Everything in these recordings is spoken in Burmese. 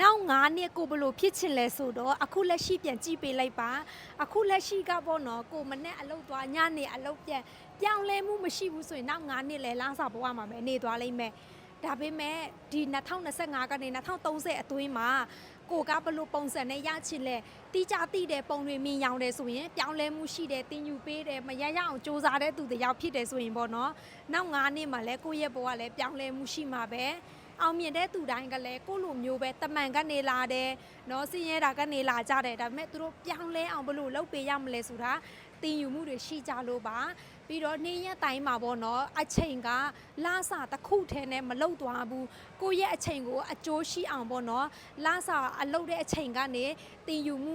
နောက်9နှစ်ကိုဘလို့ဖြစ်ချင်လဲဆိုတော့အခုလက်ရှိပြန်ကြည့်ပေးလိုက်ပါအခုလက်ရှိကပေါ့နော်ကိုမနဲ့အလုပ်သွားညနေအလုပ်ပြန်ပြောင်းလဲမှုမရှိဘူးဆိုရင်နောက်9နှစ်လဲလမ်းစာဘဝမှာပဲနေသွားလိမ့်မယ်ဒါပေမဲ့ဒီ2025ကနေ2030အတွင်းမှာကိုကဘလို့ပုံစံနဲ့ရချင်လဲတီးကြတိတဲ့ပုံတွေမြင်ရောင်တယ်ဆိုရင်ပြောင်းလဲမှုရှိတယ်တင်ယူပေးတယ်မရရအောင်စူးစမ်းတဲ့သူတယောက်ဖြစ်တယ်ဆိုရင်ပေါ့နော်နောက်9နှစ်မှာလဲကိုယ့်ရဲ့ဘဝလဲပြောင်းလဲမှုရှိမှာပဲ အောင်မြင်တဲ့သူတိုင်းကလည်းကိုလိုမျိုးပဲတမန်ကနေလာတယ်နော်စင်းရဲတာကနေလာကြတယ်ဒါပေမဲ့သူတို့ပြောင်းလဲအောင်ဘလို့လုပ်ပေးရမလဲဆိုတာတင်ယူမှုတွေရှိကြလို့ပါပြီးတော့နေ့ရက်တိုင်းမှာပေါ့နော်အချိန်ကလဆာတစ်ခုထဲနဲ့မလုတ်သွားဘူးကိုယ့်ရဲ့အချိန်ကိုအကျိုးရှိအောင်ပေါ့နော်လဆာအလုတ်တဲ့အချိန်ကနေတင်ယူမှု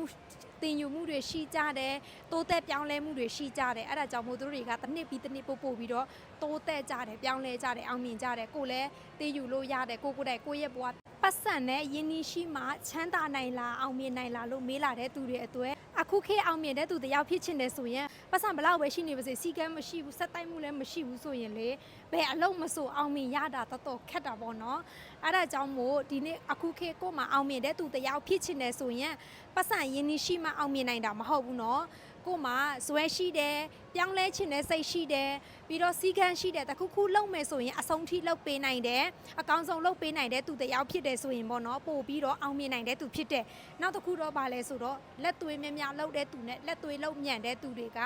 တင်ယူမှုတွေရှိကြတယ်တိုးတက်ပြောင်းလဲမှုတွေရှိကြတယ်အဲ့ဒါကြောင့်မို့သူတို့တွေကတစ်နှစ်ပြီးတစ်နှစ်ပို့ပို့ပြီးတော့တိုးတက်ကြတယ်ပြောင်းလဲကြတယ်အောင်မြင်ကြတယ်ကိုလည်းတင်ယူလို့ရတယ်ကိုကိုယ်တိုင်ကိုယ့်ရဲ့ဘဝ ပတ်စံနဲ့ယင်းနီရှိမှချမ်းသာနိုင်လားအောင်မြင်နိုင်လားလို့မေးလာတဲ့သူတွေအတွေ့အခုခေတ်အောင်မြင်တဲ့သူတယောက်ဖြစ်ချင်တယ်ဆိုရင်ပတ်စံဘလောက်ပဲရှိနေပါစေစီကမ်းမရှိဘူးစက်တိုက်မှုလည်းမရှိဘူးဆိုရင်လေဘယ်အလုံးမဆိုအောင်မြင်ရတာတော်တော်ခက်တာပေါ့နော်အဲ့ဒါကြောင့်မို့ဒီနေ့အခုခေတ်ကိုမှအောင်မြင်တဲ့သူတယောက်ဖြစ်ချင်တယ်ဆိုရင်ပတ်စံယင်းနီရှိမှအောင်မြင်နိုင်တာမဟုတ်ဘူးနော် ကိုမှဇွဲရှိတယ်ပြောင်းလဲချင်တဲ့စိတ်ရှိတယ်ပြီးတော့စီကမ်းရှိတယ်တခုခုလုံမယ်ဆိုရင်အဆုံးထိလုံပေးနိုင်တယ်အကောင်းဆုံးလုံပေးနိုင်တဲ့သူတယောက်ဖြစ်တယ်ဆိုရင်ပေါ့နော်ပို့ပြီးတော့အောင်မြင်နိုင်တဲ့သူဖြစ်တယ်နောက်တစ်ခုတော့ဗာလဲဆိုတော့လက်သွေးများများလုံတဲ့သူနဲ့လက်သွေးလုံညံ့တဲ့သူတွေက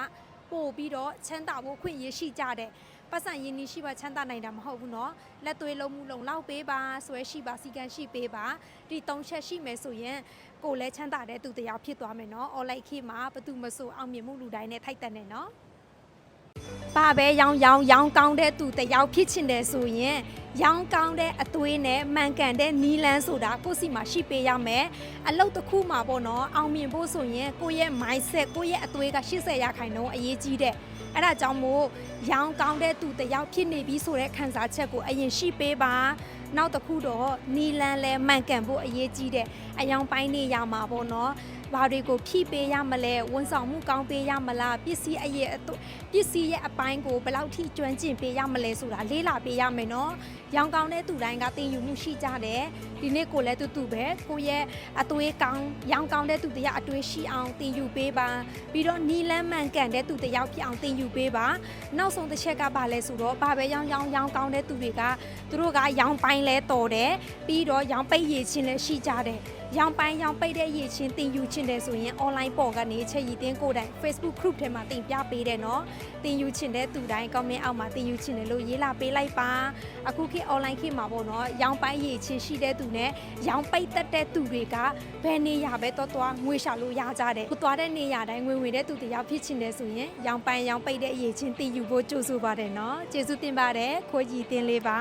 ပို့ပြီးတော့ချမ်းသာဖို့ခွင့်ရရှိကြတယ် ပတ်စံရင်းနှီးရှိပါချမ်းသာနိုင်တာမဟုတ်ဘူးเนาะလက်သွေးလုံးမှုလုံလောက်ပေးပါဆွဲရှိပါစီကံရှိပေးပါဒီသုံးချက်ရှိမယ်ဆိုရင်ကိုယ်လည်းချမ်းသာတဲ့သူတစ်ယောက်ဖြစ်သွားမယ်เนาะ online ခေတ်မှာဘသူမဆိုအောင်မြင်မှုလူတိုင်းနဲ့ထိုက်တန်တယ်เนาะပါပဲရောင်းရောင်းရောင်းကောင်းတဲ့သူတစ်ယောက်ဖြစ်ချင်တယ်ဆိုရင် ရောင်းကောင်းတဲ့အသွေးနဲ့မှန်ကန်တဲ့နီလန်းဆိုတာကိုယ့်စီမှာရှိပေးရမယ်အလုပ်တစ်ခုမှာပေါ့နော်အောင်မြင်ဖို့ဆိုရင်ကိုယ့်ရဲ့ mindset ကိုယ့်ရဲ့အသွေးက80ရာခိုင်နှုန်းအရေးကြီးတဲ့အဲ့ဒါကြောင့်မို့ရောင်းကောင်းတဲ့သူတစ်ယောက်ဖြစ်နေပြီဆိုတဲ့ခံစားချက်ကိုအရင်ရှိပေးပါနောက်တစ်ခုတော့နီလန်းလဲမှန်ကန်ဖို့အရေးကြီးတဲ့အယောင်ပိုင်းနေရမှာပေါ့နော်ဘာတွေကိုဖြည့်ပေးရမလဲဝန်ဆောင်မှုကောင်းပေးရမလားပစ္စည်းအရဲ့အသွပစ္စည်းရဲ့အပိုင်းကိုဘယ်လောက်ထိကျွမ်းကျင်ပေးရမလဲဆိုတာလေးလာပေးရမယ်နော်ရောင်းကောင်းတဲ့သူတိုင်းကတင်ယူမှုရှိကြတယ်ဒီနေ့ကိုလည်းတူတူပဲကိုရဲ့အသွေးကောင်းရောင်းကောင်းတဲ့သူတရားအတွေ့ရှိအောင်တင်ယူပေးပါပြီးတော့နီလန်းမှန်ကန်တဲ့သူတယောက်ဖြစ်အောင်တင်ယူပေးပါနောက်ဆုံးတစ်ချက်ကဘာလဲဆိုတော့ဘာပဲရောင်းရောင်းရောင်းကောင်းတဲ့သူတွေကသူတို့ကရောင်းပိုင်းလဲတော်တယ်ပြီးတော့ရောင်းပိတ်ရချင်းလည်းရှိကြတယ်ရောင်းပိုင်းရောင်းပိတ်တဲ့ရချင်းတင်ယူချင်းတယ်ဆိုရင် online ပေါ်ကနေချက်ရည်တင်းကိုယ်တိုင် Facebook group ထဲမှာတင်ပြပေးတယ်နော်တင်ယူချင်းတဲ့သူတိုင်း comment အောက်မှာတင်ယူချင်းတယ်လို့ရေးလာပေးလိုက်ပါအခုခေတ် online ခေတ်မှာပေါ့နော်ရောင်းပိုင်းရချင်းရှိတဲ့သူနဲ့ရောင်းပိတ်သက်တဲ့သူတွေကဘယ်နေရာပဲတော့တော့ငွေရှာလို့ရကြတယ်ကိုသွားတဲ့နေရာတိုင်းငွေဝင်တဲ့သူတရားဖြစ်ချင်တယ်ဆိုရင်ရောင်းပိုင်းရောင်းပိတ်တဲ့ရချင်းတင်ယူဖို့ကြိုးစားပါတယ်နော်ကျေးဇူးတင်ပါတယ်ခိုးကြီးတင်လေးပါ